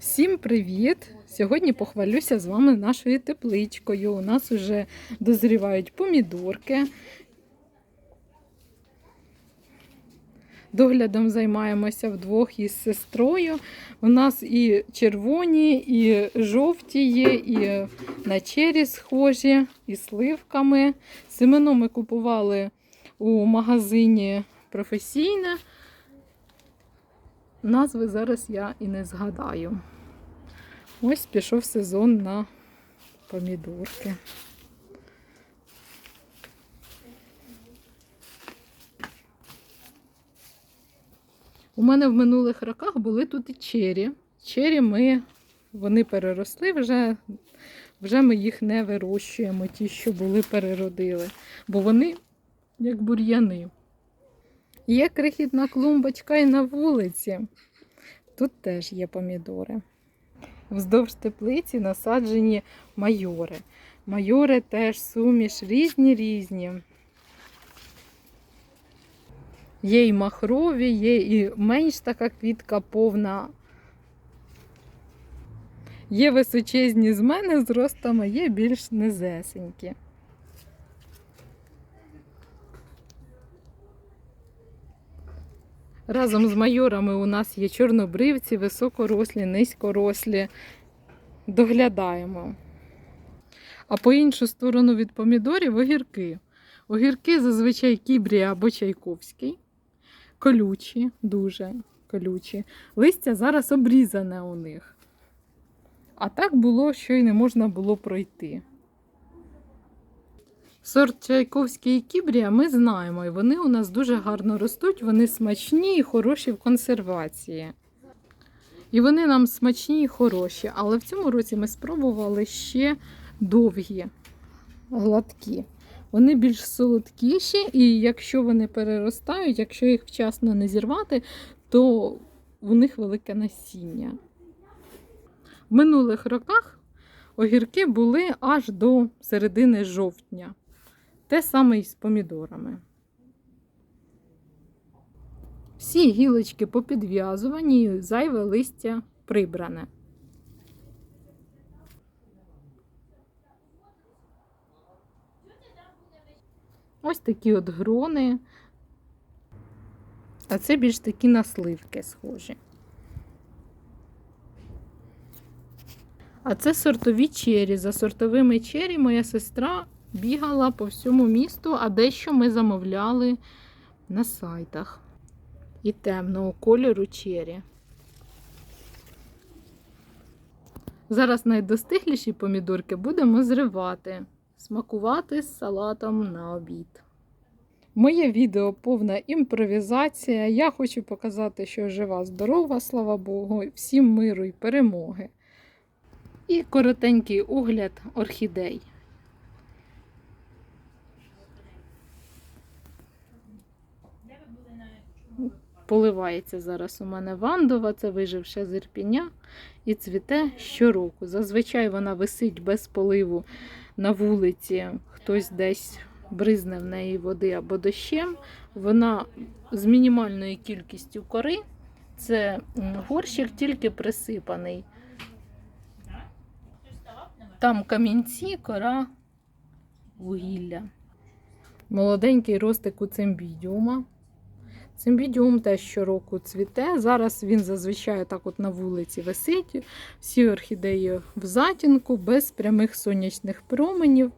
Всім привіт! Сьогодні похвалюся з вами нашою тепличкою. У нас вже дозрівають помідорки. Доглядом займаємося вдвох із сестрою. У нас і червоні, і жовті є, і на чері схожі, і сливками. Семено ми купували у магазині професійне. Назви зараз я і не згадаю. Ось пішов сезон на помідорки. У мене в минулих роках були тут і чері. Чері ми, вони переросли вже, вже ми їх не вирощуємо, ті, що були, переродили. Бо вони як бур'яни. Є крихітна клумбочка і на вулиці. Тут теж є помідори. Вздовж теплиці насаджені майори. Майори теж суміш різні різні. Є і махрові, є і менш така квітка повна. Є височезні з мене зростами, є більш низесенькі. Разом з майорами у нас є чорнобривці, високорослі, низькорослі. Доглядаємо. А по іншу сторону від помідорів огірки. Огірки зазвичай кібрі або чайковський. Колючі, дуже колючі. Листя зараз обрізане у них. А так було, що й не можна було пройти. Сорт Чайковський і Кібрія ми знаємо, і вони у нас дуже гарно ростуть, вони смачні і хороші в консервації. І вони нам смачні і хороші. Але в цьому році ми спробували ще довгі, гладкі. Вони більш солодкіші, і якщо вони переростають, якщо їх вчасно не зірвати, то у них велике насіння. В минулих роках огірки були аж до середини жовтня. Те саме і з помідорами. Всі гілочки попідв'язувані, зайве листя прибране. Ось такі от грони. А це більш такі на сливки схожі. А це сортові чері. За сортовими чері моя сестра бігала по всьому місту, а дещо ми замовляли на сайтах. І темного кольору чері. Зараз найдостигліші помідорки будемо зривати, смакувати з салатом на обід. Моє відео повна імпровізація. Я хочу показати, що жива, здорова, слава Богу, всім миру і перемоги. І коротенький огляд орхідей. Поливається зараз у мене вандова, це виживше з і цвіте щороку. Зазвичай вона висить без поливу на вулиці, хтось десь бризне в неї води або дощем. Вона з мінімальною кількістю кори. Це горщик тільки присипаний. Там камінці, кора, вугілля. Молоденький ростик у цимбідіума. Цимбідіум теж щороку цвіте. Зараз він зазвичай так от на вулиці висить. Всі орхідеї в затінку, без прямих сонячних променів.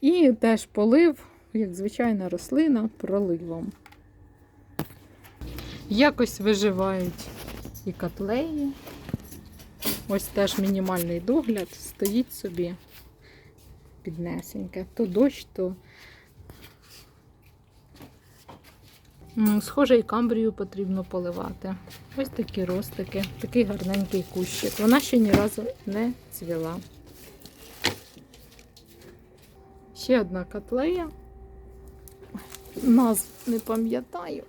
І теж полив, як звичайна рослина, проливом. Якось виживають і котлеї. Ось теж мінімальний догляд, стоїть собі піднесеньке. То дощ, то Схоже, і камбрію потрібно поливати. Ось такі ростики, такий гарненький кущик. Вона ще ні разу не цвіла. Ще одна котлея. Назв не пам'ятаю.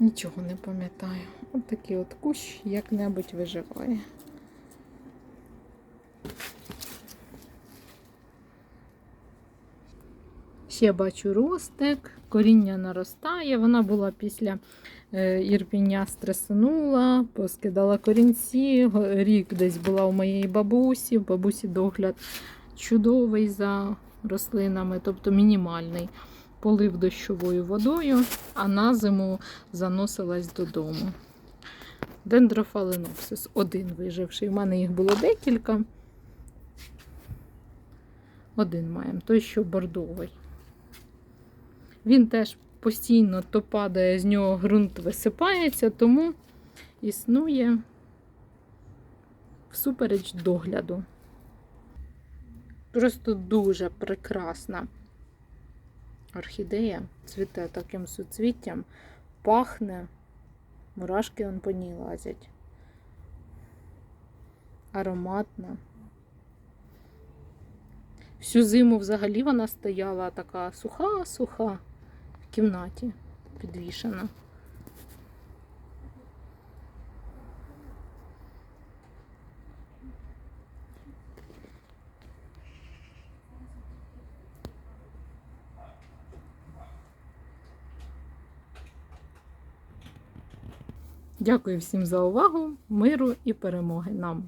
Нічого не пам'ятаю. Ось такий от кущ як-небудь виживає. Ще бачу ростик, коріння наростає. Вона була після е, ірпіння стресанула, поскидала корінці. Рік десь була у моєї бабусі. В бабусі догляд чудовий за рослинами, тобто мінімальний. Полив дощовою водою, а на зиму заносилась додому. Дендрофаленопсис один виживший. У мене їх було декілька. Один маємо, той, що бордовий. Він теж постійно то падає, з нього ґрунт висипається, тому існує всупереч догляду. Просто дуже прекрасна орхідея, цвіте таким суцвіттям, пахне, мурашки он по ній лазять. Ароматна. Всю зиму взагалі вона стояла така суха-суха кімнаті підвішена. Дякую всім за увагу, миру і перемоги нам!